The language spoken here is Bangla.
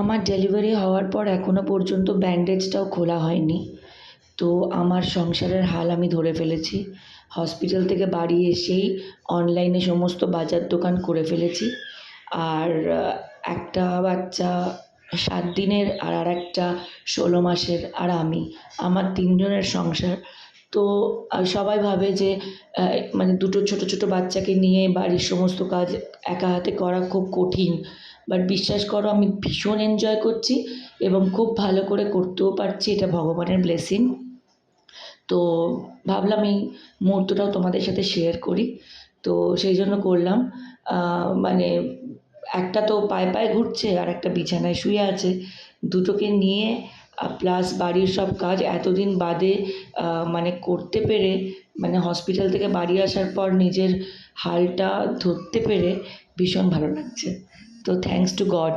আমার ডেলিভারি হওয়ার পর এখনও পর্যন্ত ব্যান্ডেজটাও খোলা হয়নি। তো আমার সংসারের হাল আমি ধরে ফেলেছি। হসপিটাল থেকে বাড়ি এসেই অনলাইনে সমস্ত বাজার দোকান করে ফেলেছি। আর একটা বাচ্চা সাত দিনের আর আর একটা ষোলো মাসের আর আমি। আমার তিনজনের সংসার তো সবাই ভাবে যে মানে দুটো ছোটো ছোটো বাচ্চাকে নিয়ে বাড়ির সমস্ত কাজ একা হাতে করা খুব কঠিন। বাট বিশ্বাস করো, আমি ভীষণ এনজয় করছি এবং খুব ভালো করে করতেও পারছি, এটা ভগবানের ব্লেসিং তো, ভাবলাম এই মুহূর্তটাও তোমাদের সাথে শেয়ার করি। তো, সেই জন্য করলাম। মানে একটা তো পায়ে পায়ে ঘুরছে, আর একটা বিছানায় শুয়ে আছে। দুটোকে নিয়ে প্লাস বাড়ির সব কাজ এতদিন বাদে মানে করতে পেরে মানে হসপিটাল থেকে বাড়ি আসার পর নিজের হালটা ধরতে পেরে ভীষণ ভালো লাগছে। তো থ্যাঙ্কস টু গড